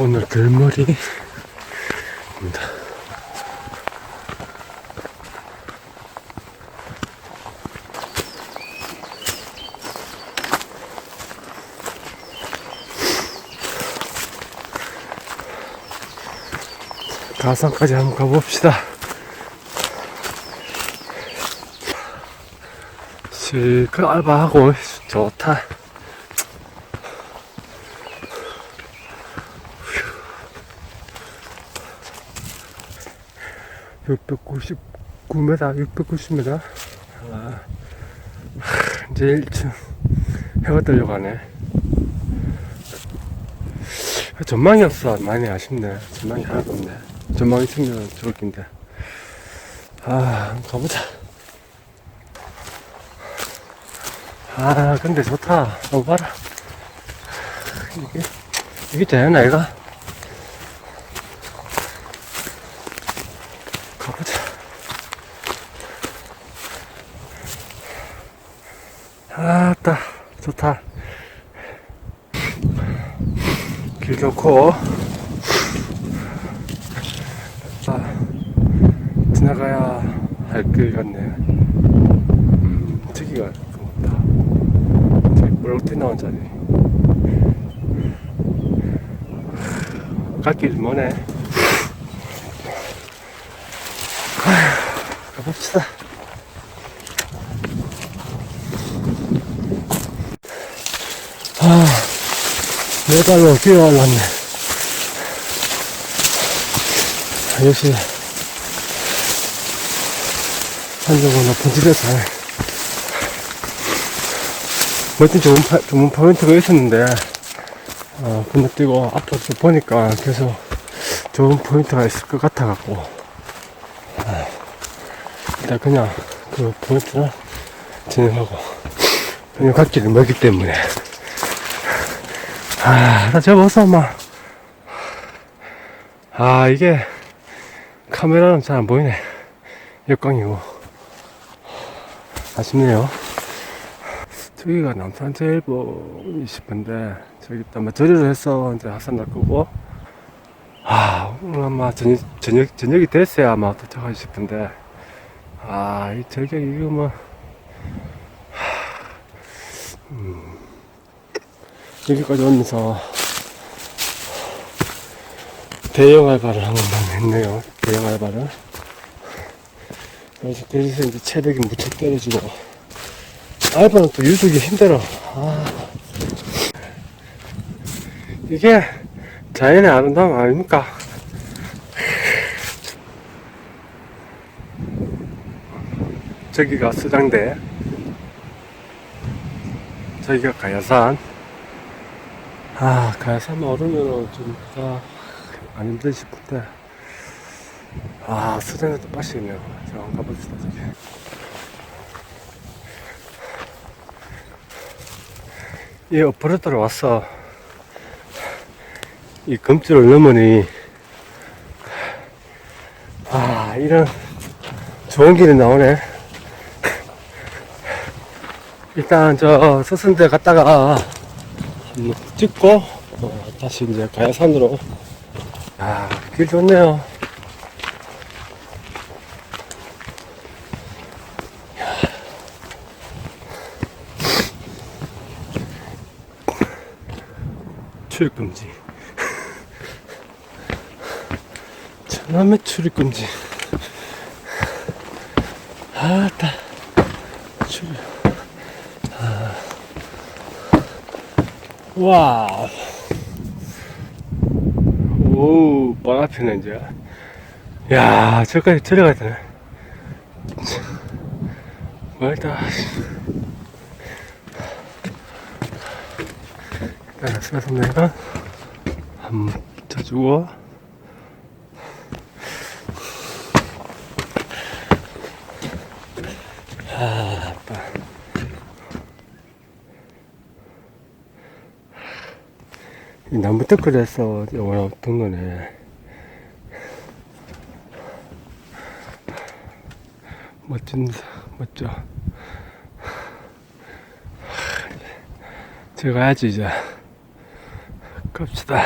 오늘 들머리입니다. 가산까지 한번 가봅시다. 실컷 알바하고 좋다. 699m, 690m. 아, 하, 이제 1층 해가 하네. 전망이 없어. 많이 아쉽네. 전망이 하나도 없네. 전망이 있으면 좋을 텐데. 아, 가보자. 아, 근데 좋다. 어, 봐라. 이게, 이게 자연 아이가? 가보자. 아따, 좋다. 길 좋고, 아, 지나가야 할 길 같네. 음, 저기가 좋다. 저기 볼록티 나온 자리. 갈길 뭐네. 가봅시다. 아, 네 발로 뛰어 올랐네. 역시, 한정은 높은 집에 사네. 멋진 좋은, 파, 좋은 포인트가 있었는데, 어, 건너뛰고 앞으로 쭉 보니까 계속 좋은 포인트가 있을 것 같아갖고, 일단 그냥 그 포인트는 진행하고 그냥 갓길이 멀기 때문에 아 나 저거 벗어 엄마 아 이게 카메라는 잘 안 보이네. 역광이고. 아쉽네요. 저기가 남산제일봉이 싶은데 저기 또 아마 저리로 해서 이제 하산 날 거고. 아 오늘 아마 저녁, 저녁, 저녁이 됐어야 아마 도착하고 싶은데. 아, 이 절경 이거 뭐, 하, 음, 여기까지 오면서 대형 알바를 한 번만 했네요. 대형 알바를. 그래서 그래서 이제 체력이 무척 떨어지고 알바는 또 유지기 힘들어. 아, 이게 자연의 아름다움 아닙니까? 저기가 수장대 저기가 가야산 아 가야산 오르면은 좀안 힘들 싶은데. 아 수장대 또 빠시네요. 자 한번 가봅시다 저기. 이 오프로드로 왔어 이 금줄을 넘으니 아 이런 좋은 길이 나오네. 일단 저 서순대 갔다가 찍고 어, 다시 이제 가야산으로. 아 길 좋네요. 출입금지. 천남의 출입금지. 아따 출입 와. 오, 바로 앞이네, 이제. 야, 저까지 들어가야 되네. 멀다. 일단, 스나서 내가 한번 쳐주고. 아, 아빠. 이 나무 턱걸에서 왔던 거네. 멋진, 멋져. 제가 해야지, 이제. 갑시다.